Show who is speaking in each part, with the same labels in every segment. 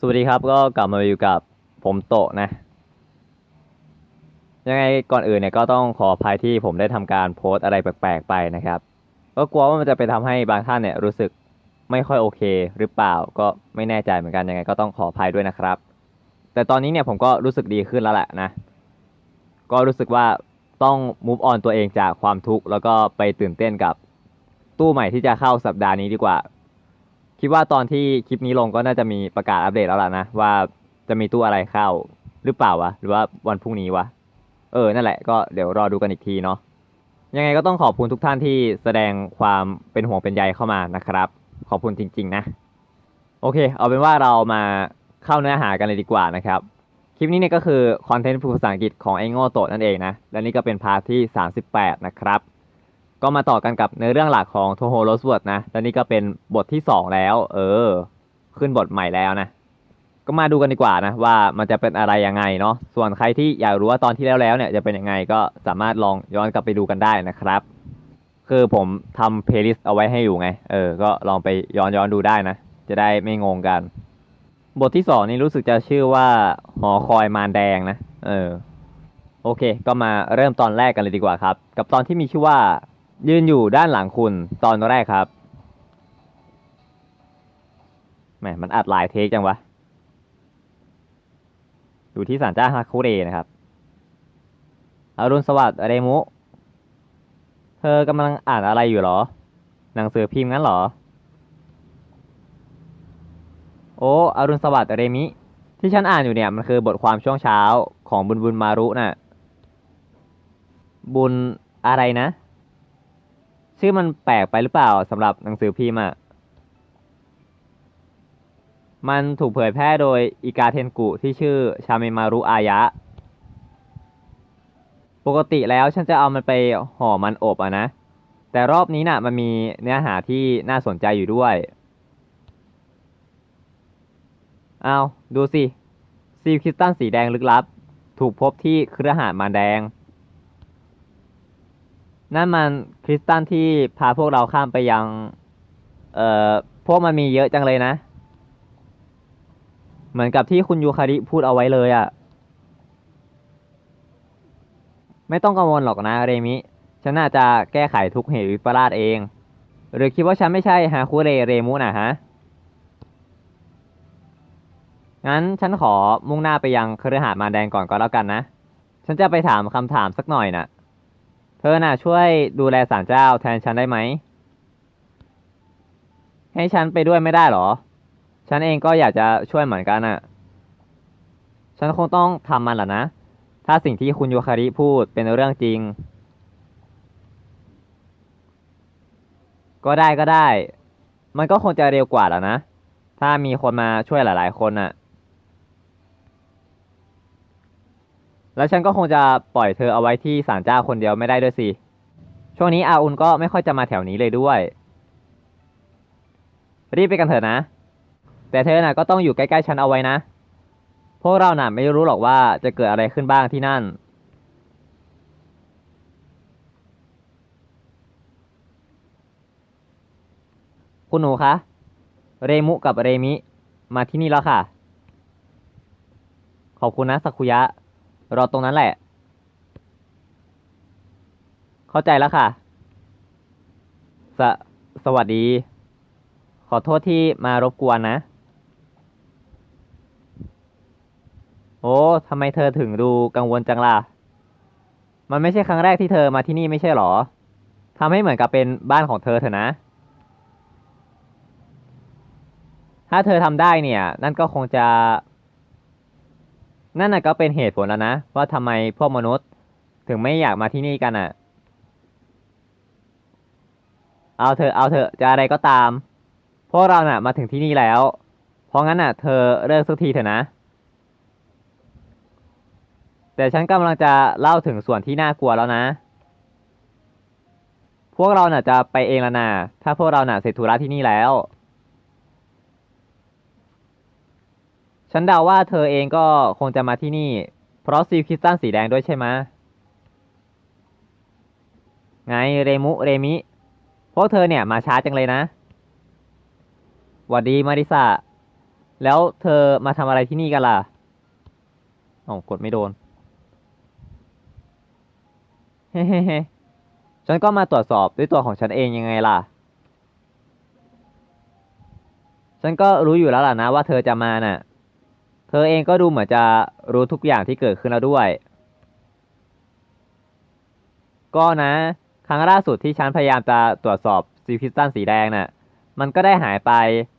Speaker 1: สวัสดีครับก็กลับมาอยู่กับผมโตะนะ ยังไงก่อนอื่นเนี่ยก็ต้องขออภัยที่ผมได้ทำการโพสต์อะไรแปลกๆไปนะครับ ก็กลัวว่ามันจะไปทำให้บางท่านเนี่ยรู้สึกไม่ค่อยโอเคหรือเปล่าก็ไม่แน่ใจเหมือนกันยังไงก็ต้องขออภัยด้วยนะครับ แต่ตอนนี้เนี่ยผมก็รู้สึกดีขึ้นแล้วแหละนะ ก็รู้สึกว่าต้อง move on ตัวเองจากความทุกข์แล้วก็ไปตื่นเต้นกับตู้ใหม่ที่จะเข้าสัปดาห์นี้ดีกว่า คิดว่าตอนที่คลิปนี้ลงก็น่าจะมีประกาศอัปเดตแล้วล่ะนะ ว่าจะมีตู้อะไรเข้าหรือเปล่าวะ หรือว่าวันพรุ่งนี้วะ เออ นั่นแหละก็เดี๋ยวรอดูกันอีกทีเนาะยังไงก็ต้องขอบคุณทุกท่านที่แสดงความเป็นห่วงเป็นใยเข้ามานะครับ ขอบคุณจริง ๆ นะ โอเค เอาเป็นว่าเรามาเข้าเนื้อหากันเลยดีกว่านะครับ คลิปนี้เนี่ยก็คือคอนเทนต์ภาษาอังกฤษของไอโง่โตนั่นเองนะ และนี่ก็เป็นพาร์ทที่ 38 นะครับ ก็มาต่อกันกับเนื้อเรื่องหลักของโทโฮโรสเวิร์ดนะและนี่ก็เป็นบทที่ 2 แล้ว เออ ขึ้นบทใหม่แล้วนะ ก็มาดูกันดีกว่านะ ว่ามันจะเป็นอะไรยังไงเนาะ ส่วนใครที่อยากรู้ว่าตอนที่แล้วแล้วเนี่ยจะเป็นยังไงก็สามารถลองย้อนกลับไปดูกันได้นะครับ คือผมทำเพลย์ลิสต์เอาไว้ให้อยู่ไง เออ ก็ลองไปย้อนย้อนดูได้นะ จะได้ไม่งงกัน บทที่สองนี่รู้สึกจะชื่อว่าหอคอยมารแดงนะ เออ โอเค ก็มาเริ่มตอนแรกกันเลยดีกว่าครับ กับตอนที่มีชื่อว่า ยืนอยู่ด้านหลังคุณตอนแรกครับแหมมันอัดหลายเทคจังวะ อยู่ที่ศาลเจ้าฮาคุเรนะครับอรุณสวัสดิ์เรมุ เธอกำลังอ่านอะไรอยู่หรอ หนังสือพิมพ์งั้นหรอ โอ้อรุณสวัสดิ์เรมิ ที่ฉันอ่านอยู่เนี่ยมันคือบทความช่วงเช้าของบุญบุญมารุน่ะ บุญอะไรนะ ชื่อมันแปลกไปหรือเปล่าสำหรับหนังสือพิมพ์อะ มันถูกเผยแพร่โดยอิกาเทนกุที่ชื่อชาเมมารุอายะ ปกติแล้วฉันจะเอามันไปห่อมันอบอะนะ แต่รอบนี้น่ะมันมีเนื้อหาที่น่าสนใจอยู่ด้วย เอาดูสิซีคริสตัลสีแดงลึกลับ ถูกพบที่เครือหาสน์มารแดง นั่นมันคริสตัลที่พาพวกเราข้ามไปยัง เอ่อ พวกมันมีเยอะจังเลยนะ เหมือนกับที่คุณยูคาริพูดเอาไว้เลยอะ่ะ ไม่ต้องกังวลหรอกนะเรมิ ฉันน่าจะแก้ไขทุกเหตุวิปลาสเอง หรือคิดว่าฉันไม่ใช่ฮาคุเรเรมุนะฮะ งั้นฉันขอมุ่งหน้าไปยังเครือหาสน์มาแดงก่อนก็แล้วกันนะ ฉันจะไปถามคำถามสักหน่อยน่ะ ธอน่ะช่วยดูแลศาลเจ้าแทนฉันได้ไหม ให้ฉันไปด้วยไม่ได้หรอ ฉันเองก็อยากจะช่วยเหมือนกันน่ะ ฉันคงต้องทำมันแหละนะ ถ้าสิ่งที่คุณโยคาริพูดเป็นเรื่องจริง ก็ได้ก็ได้ มันก็คงจะเร็วกว่าแล้วนะ ถ้ามีคนมาช่วยหลาย ๆ คนน่ะ แล้วฉันก็คงจะปล่อยเธอเอาไว้ที่ศาลเจ้าคนเดียวไม่ได้ด้วยสิ ช่วงนี้อาอุนก็ไม่ค่อยจะมาแถวนี้เลยด้วย รีบไปกันเถอะนะ แต่เธอน่ะก็ต้องอยู่ใกล้ๆฉันเอาไว้นะ พวกเราน่ะไม่รู้หรอกว่าจะเกิดอะไรขึ้นบ้างที่นั่น คุณหนูคะ เรมุกับเรมิ มาที่นี่แล้วค่ะ ขอบคุณนะสักุยะ รอตรงนั้นแหละ เข้าใจแล้วค่ะ สสวัสดี ขอโทษที่มารบกวนนะ โอ้ทำไมเธอถึงดูกังวลจังล่ะ มันไม่ใช่ครั้งแรกที่เธอมาที่นี่ไม่ใช่หรอทำให้เหมือนกับเป็นบ้านของเธอเถอะนะ ถ้าเธอทำได้เนี่ย นั่นก็คงจะ นั่นน่ะก็เป็นเหตุผลแล้วนะ ว่าทำไมพวกมนุษย์ ถึงไม่อยากมาที่นี่กันอะ เอาเถอะเอาเถอะจะอะไรก็ตาม พวกเราน่ะมาถึงที่นี่แล้ว เพราะงั้นน่ะ เธอเลิกสักทีเถอะนะ แต่ฉันกำลังจะเล่าถึงส่วนที่น่ากลัวแล้วนะ พวกเราน่ะจะไปเองแล้วนะถ้าพวกเราน่ะเสร็จธุระที่นี่แล้ว ฉันเดาว่าเธอเองก็คงจะมาที่นี่ เพราะซีลคริสตัลสีแดงด้วยใช่ไหมไงเรมุเรมิ พวกเธอเนี่ยมาช้าจังเลยนะหวัดดีมาริสะแล้วเธอมาทำอะไรที่นี่กันล่ะอ๋อกดไม่โดน เฮ้เฮ้เฮฉันก็มาตรวจสอบด้วยตัวของฉันเองยังไงล่ะ ฉันก็รู้อยู่แล้วล่ะนะว่าเธอจะมาน่ะ เธอเองก็ดูเหมือนจะรู้ทุกอย่างที่เกิดขึ้นแล้วด้วย ก็นะ ครั้งล่าสุดที่ฉันพยายามจะตรวจสอบซีคริสตัลสีแดงน่ะ มันก็ได้หายไป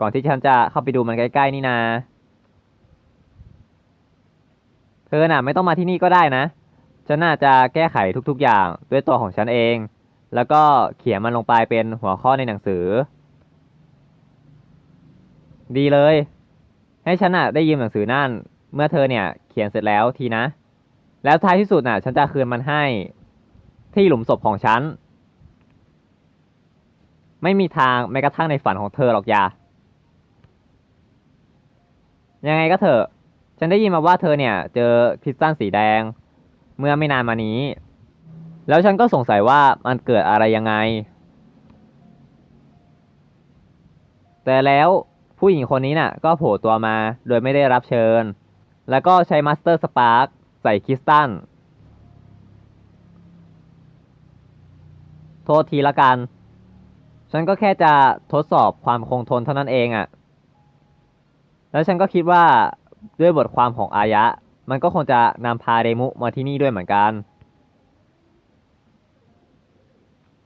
Speaker 1: ก่อนที่ฉันจะเข้าไปดูมันใกล้ๆนี่นา เธอน่ะไม่ต้องมาที่นี่ก็ได้นะ ฉันน่าจะแก้ไขทุกๆอย่างด้วยตัวของฉันเอง แล้วก็เขียนมันลงไปเป็นหัวข้อในหนังสือ ดีเลย ให้ฉันน่ะได้ยืมหนังสือนั่น เมื่อเธอเนี่ยเขียนเสร็จแล้วทีนะ แล้วท้ายที่สุดน่ะ ฉันจะคืนมันให้ ที่หลุมศพของฉัน ไม่มีทางแม้กระทั่งในฝันของเธอหรอกยา ยังไงก็เถอะ ฉันได้ยินมาว่าเธอเนี่ย เจอคริสตัลสีแดง เมื่อไม่นานมานี้ แล้วฉันก็สงสัยว่ามันเกิดอะไรยังไง แต่แล้ว ผู้หญิงคนนี้น่ะ ก็โผล่ตัวมาโดยไม่ได้รับเชิญ แล้วก็ใช้มาสเตอร์สปาร์คใส่คริสตัลโทษทีละกัน ฉันก็แค่จะทดสอบความคงทนเท่านั้นเองอะ่ะ แล้วฉันก็คิดว่าด้วยบทความของอายะ มันก็คงจะนำพาเดมุมาที่นี่ด้วยเหมือนกัน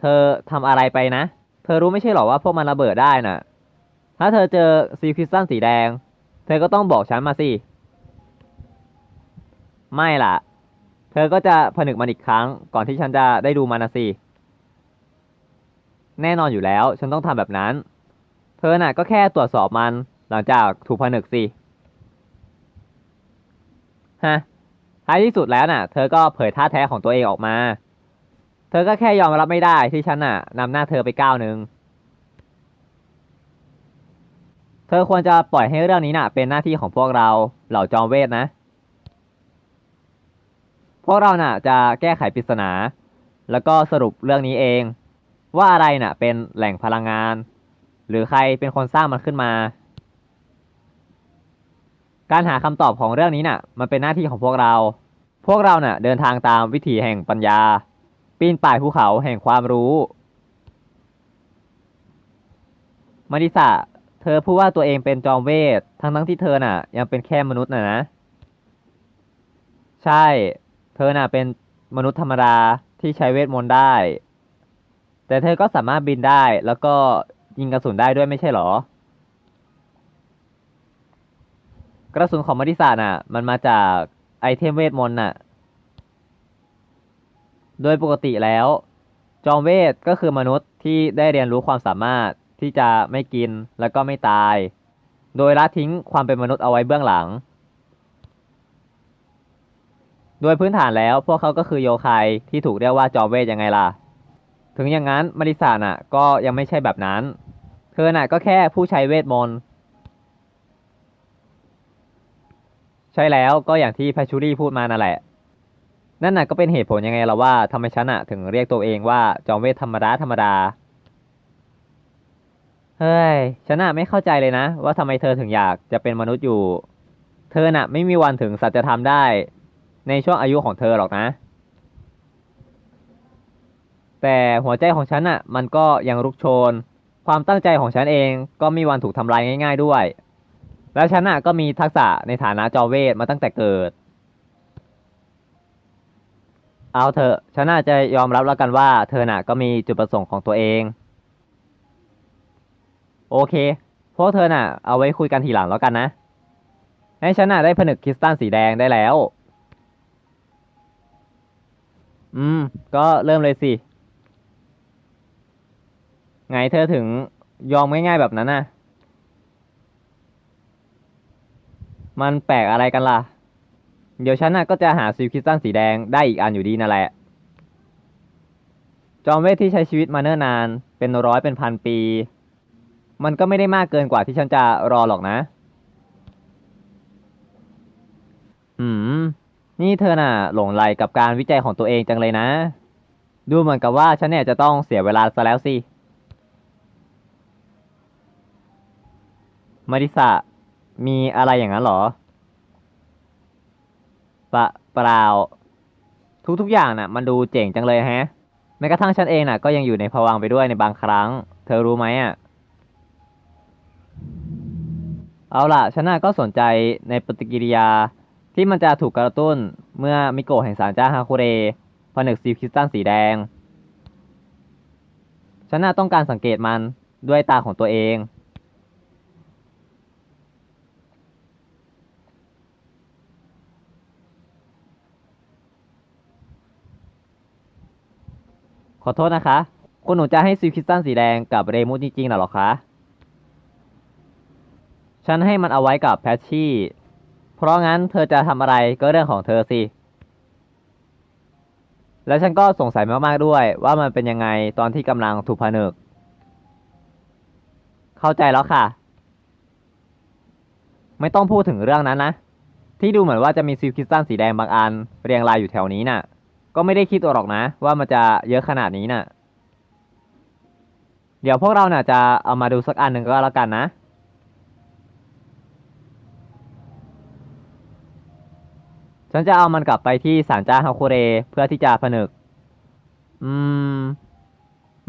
Speaker 1: เธอทำอะไรไปนะ เธอรู้ไม่ใช่หรอว่าพวกมันระเบิดได้น่ะ ถ้าเธอเจอซีคริสตัลสีแดง เธอก็ต้องบอกฉันมาสิ ไม่ล่ะ เธอก็จะผนึกมันอีกครั้ง ก่อนที่ฉันจะได้ดูมันนะสิ แน่นอนอยู่แล้ว ฉันต้องทำแบบนั้น เธอน่ะก็แค่ตรวจสอบมัน หลังจากถูกผนึกสิ ฮะ ท้ายที่สุดแล้วน่ะ เธอก็เผยท่าแท้ของตัวเองออกมา เธอก็แค่ยอมรับไม่ได้ที่ฉันน่ะนำหน้าเธอไปก้าวหนึ่ง เธอควรจะปล่อยให้เรื่องนี้น่ะ เป็นหน้าที่ของพวกเราเหล่าจอมเวทนะ พวกเราน่ะ จะแก้ไขปริศนา แล้วก็สรุปเรื่องนี้เอง ว่าอะไรน่ะ เป็นแหล่งพลังงาน หรือใครเป็นคนสร้างมันขึ้นมา การหาคำตอบของเรื่องนี้น่ะ มันเป็นหน้าที่ของพวกเรา พวกเราน่ะ เดินทางตามวิถีแห่งปัญญา ปีนป่ายภูเขาแห่งความรู้มาริสะ เธอพูดว่าตัวเองเป็นจอมเวท ทั้งทั้งที่เธอน่ะ ยังเป็นแค่มนุษย์น่ะนะ ใช่ เธอน่ะเป็นมนุษย์ธรรมดาที่ใช้เวทมนต์ได้ แต่เธอก็สามารถบินได้ แล้วก็ยิงกระสุนได้ด้วยไม่ใช่หรอ กระสุนของมาริสาน่ะ มันมาจากไอเทมเวทมนต์น่ะ โดยปกติแล้ว จอมเวทก็คือมนุษย์ที่ได้เรียนรู้ความสามารถ ที่จะไม่กินแล้วก็ไม่ตาย โดยละทิ้งความเป็นมนุษย์เอาไว้เบื้องหลัง โดยพื้นฐานแล้วพวกเขาก็คือโยคายที่ถูกเรียกว่าจอมเวทยังไงล่ะ ถึงอย่างนั้นมาริสาน่ะก็ยังไม่ใช่แบบนั้น เธอน่ะก็แค่ผู้ใช้เวทมนต์ใช่แล้วก็อย่างที่แพชชูรี่พูดมานั่นแหละ นั่นน่ะก็เป็นเหตุผลยังไงล่ะว่าทำไมฉันน่ะถึงเรียกตัวเองว่าจอมเวทธรรมดาธรรมดา เฮ้ย ฉันน่ะไม่เข้าใจเลยนะ ว่าทำไมเธอถึงอยากจะเป็นมนุษย์อยู่ เธอน่ะ ไม่มีวันถึงสัจธรรมได้ ในช่วงอายุของเธอหรอกนะ แต่หัวใจของฉันน่ะ มันก็ยังรุกโชน ความตั้งใจของฉันเองก็มีวันถูกทำลายง่าย ๆด้วย แล้วฉันน่ะก็มีทักษะในฐานะจอเวทมาตั้งแต่เกิด เอาเถอะฉันน่าจะยอมรับแล้วกันว่า เธอน่ะก็มีจุดประสงค์ของตัวเอง โอเค พวกเธอน่ะ เอาไว้คุยกันทีหลังแล้วกันนะ ให้ฉันน่ะได้ผนึกคริสตัลสีแดงได้แล้ว อืม ก็เริ่มเลยสิ ไงเธอถึงยอมง่ายๆแบบนั้นน่ะ มันแปลกอะไรกันล่ะ เดี๋ยวฉันน่ะก็จะหาซิลคริสตัลสีแดงได้อีกอันอยู่ดีนั่นแหละ จอมเวทที่ใช้ชีวิตมาเนิ่นนาน เป็นร้อยเป็นพันปี มันก็ไม่ได้มากเกินกว่าที่ฉันจะรอหรอกนะ อืม นี่เธอน่ะ หลงไหลกับการวิจัยของตัวเองจังเลยนะ ดูเหมือนกับว่าฉันเนี่ยจะต้องเสียเวลาซะแล้วสิ มาริสะมีอะไรอย่างนั้นหรอปะเปล่า ทุกๆอย่างน่ะ มันดูเจ๋งจังเลยแฮะ แม้กระทั่งฉันเองน่ะก็ยังอยู่ในภวังไปด้วยในบางครั้ง เธอรู้ไหมอะ เอาล่ะฉันะก็สนใจในปฏิกิริยาที่มันจะถูกกระตุ้นเมื่อมิโกะแห่งสารเจ้าฮาคุเรผนึกซีคริสตัลสีแดงฉันะต้องการสังเกตมันด้วยตาของตัวเอง ขอโทษนะคะ คุณหนูจะให้ซีคริสตัลสีแดงกับเรมูสจริงๆหรอคะ ฉันให้มันเอาไว้กับแพชชี่ เพราะงั้นเธอจะทำอะไรก็เรื่องของเธอสิ แล้วฉันก็สงสัยมากๆด้วยว่ามันเป็นยังไงตอนที่กำลังถูกผนึก เข้าใจแล้วค่ะ ไม่ต้องพูดถึงเรื่องนั้นนะ ที่ดูเหมือนว่าจะมีซิลคิสตัลสีแดงบางอัน เรียงรายอยู่แถวนี้น่ะ ก็ไม่ได้คิดหรอกนะ ว่ามันจะเยอะขนาดนี้น่ะ เดี๋ยวพวกเราน่ะจะเอามาดูสักอันหนึ่งก็แล้วกันนะ ฉันจะเอามันกลับไปที่ศาลเจ้าฮาคุเรเพื่อที่จะผนึก อืม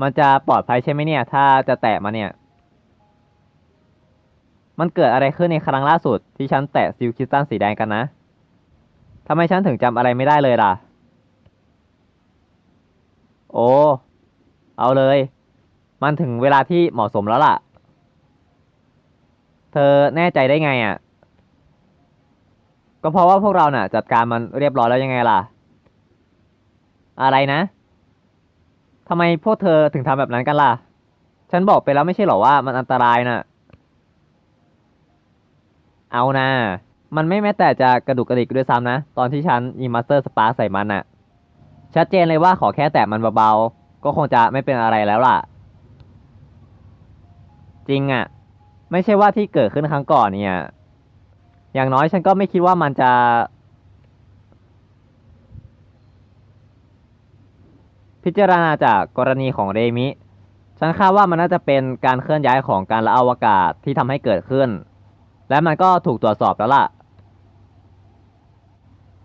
Speaker 1: มันจะปลอดภัยใช่ไหมเนี่ย ถ้าจะแตะมันเนี่ย มันเกิดอะไรขึ้นในครั้งล่าสุดที่ฉันแตะซิลคิสตัลสีแดงกันนะทำไมฉันถึงจำอะไรไม่ได้เลยล่ะ โอ้ เอาเลย มันถึงเวลาที่เหมาะสมแล้วล่ะ เธอแน่ใจได้ไงอะ ก็เพราะว่าพวกเราน่ะ จัดการมันเรียบร้อยแล้วยังไงล่ะ อะไรนะทำไมพวกเธอถึงทำแบบนั้นกันล่ะ ฉันบอกไปแล้วไม่ใช่เหรอว่ามันอันตรายน่ะ เอานะมันไม่แม้แต่จะกระดุกกระดิกด้วยซ้ำนะ ตอนที่ฉันยิงมาสเตอร์สปาร์ใส่มันน่ะ ชัดเจนเลยว่าขอแค่แตะมันเบาๆ ก็คงจะไม่เป็นอะไรแล้วล่ะ จริงอะ ไม่ใช่ว่าที่เกิดขึ้นครั้งก่อนเนี่ย อย่างน้อยฉันก็ไม่คิดว่ามันจะ พิจารณาจากกรณีของเรมิ ฉันคาดว่ามันน่าจะเป็นการเคลื่อนย้ายของการละอวกาศที่ทำให้เกิดขึ้น และมันก็ถูกตรวจสอบแล้วล่ะ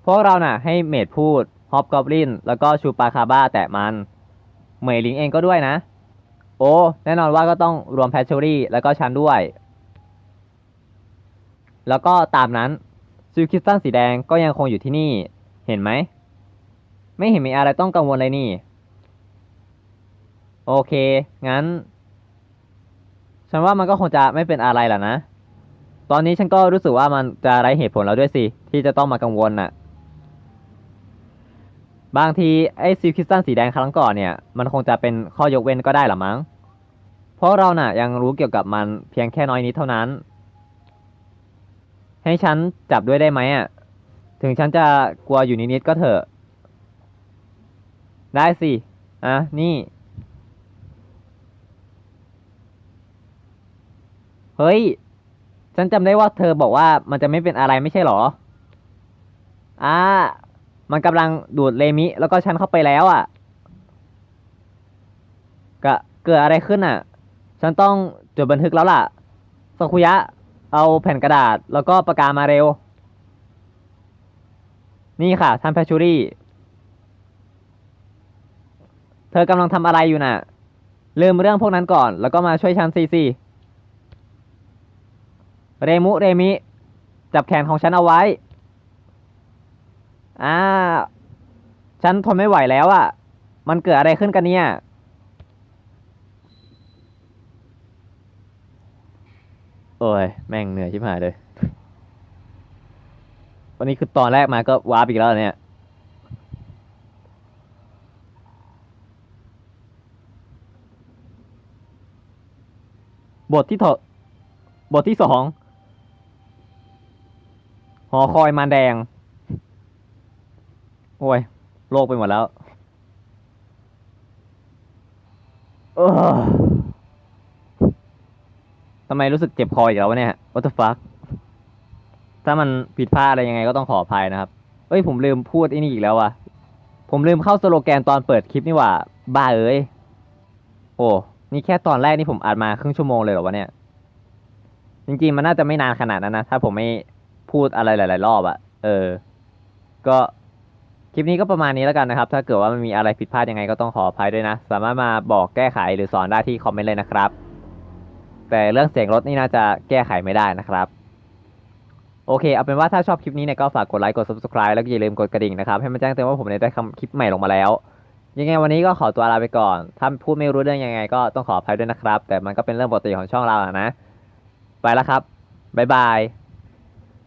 Speaker 1: พวกเราน่ะ ให้เมดพูดฮอปกอบลิน แล้วก็ชูปาคาบ้าแตะมันเหมยลิงเองก็ด้วยนะ โอ้ แน่นอนว่าก็ต้องรวมแพชชูรี่ แล้วก็ฉันด้วย แล้วก็ตามนั้นซิลคิสตัลสีแดงก็ยังคงอยู่ที่นี่ เห็นไหม ไม่เห็นมีอะไรต้องกังวลเลยนี่ โอเค งั้น ฉันว่ามันก็คงจะไม่เป็นอะไรแหละนะ ตอนนี้ฉันก็รู้สึกว่ามันจะไร้เหตุผลแล้วด้วยสิ ที่จะต้องมากังวลน่ะ บางทีไอ้ซิลคิสตัลสีแดงครั้งก่อนเนี่ย มันคงจะเป็นข้อยกเว้นก็ได้หรอมั้ง เพราะเราน่ะยังรู้เกี่ยวกับมันเพียงแค่น้อยนิดเท่านั้น ให้ฉันจับด้วยได้ไหมอะ ถึงฉันจะกลัวอยู่นิดๆก็เถอะ ได้สิ อะ นี่ เฮ้ย ฉันจำได้ว่าเธอบอกว่ามันจะไม่เป็นอะไรไม่ใช่หรอ อ่า มันกำลังดูดเลมิ แล้วก็ฉันเข้าไปแล้วอะกะเกิดอะไรขึ้นอะ ฉันต้องจดบันทึกแล้วล่ะสกุยะ เอาแผ่นกระดาษแล้วก็ปากกามาเร็ว นี่ค่ะท่านแพชชูรี่ เธอกำลังทำอะไรอยู่น่ะ ลืมเรื่องพวกนั้นก่อน แล้วก็มาช่วยฉันซีซีเรมุเรมิ จับแขนของฉันเอาไว้ อ่า ฉันทนไม่ไหวแล้วอะ่ะ มันเกิดอะไรขึ้นกันเนี่ย อ้ย แม่งเหนื่อยชิบหายเลย วันนี้คือตอนแรกมาก็วาร์ปอีกแล้วเนี่ย บทที่ถบทที่สอง หอคอยมารแดง โอ้ย โลกไปหมดแล้ว เออ ทำไมรู้สึกเจ็บคออีกแล้ววะเนี่ย what the fuck ถ้ามันผิดพลาดอะไรยังไงก็ต้องขออภัยนะครับ เอ้ยผมลืมพูดไอ้นี่อีกแล้วว่ะ ผมลืมเข้าสโลแกนตอนเปิดคลิปนี่หว่า บ้าเอ้ย โอ้ นี่แค่ตอนแรกนี่ผมอัดมาครึ่งชั่วโมงเลยเหรอวะเนี่ย จริงๆมันน่าจะไม่นานขนาดนั้นนะ ถ้าผมไม่พูดอะไรหลาย ๆ รอบอะเออ ก็คลิปนี้ก็ประมาณนี้แล้วกันนะครับ ถ้าเกิดว่ามันมีอะไรผิดพลาดยังไงก็ต้องขออภัยด้วยนะ สามารถมาบอกแก้ไขหรือสอนได้ที่คอมเมนต์เลยนะครับ แต่เรื่องเสียงรถนี่น่าจะแก้ไขไม่ได้นะครับโอเค เอาเป็นว่าถ้าชอบคลิปนี้เนี่ยก็ฝากกดไลค์กด subscribe แล้วก็อย่าลืมกดกระดิ่งนะครับ ให้มันแจ้งเตือนว่าผมเนี่ยได้ทำคลิปใหม่ลงมาแล้ว ยังไงวันนี้ก็ขอตัวลาไปก่อน ถ้าพูดไม่รู้เรื่องยังไงก็ต้องขออภัยด้วยนะครับ แต่มันก็เป็นเรื่องปกติของช่องเราอะนะ ไปแล้วครับ บ๊ายบาย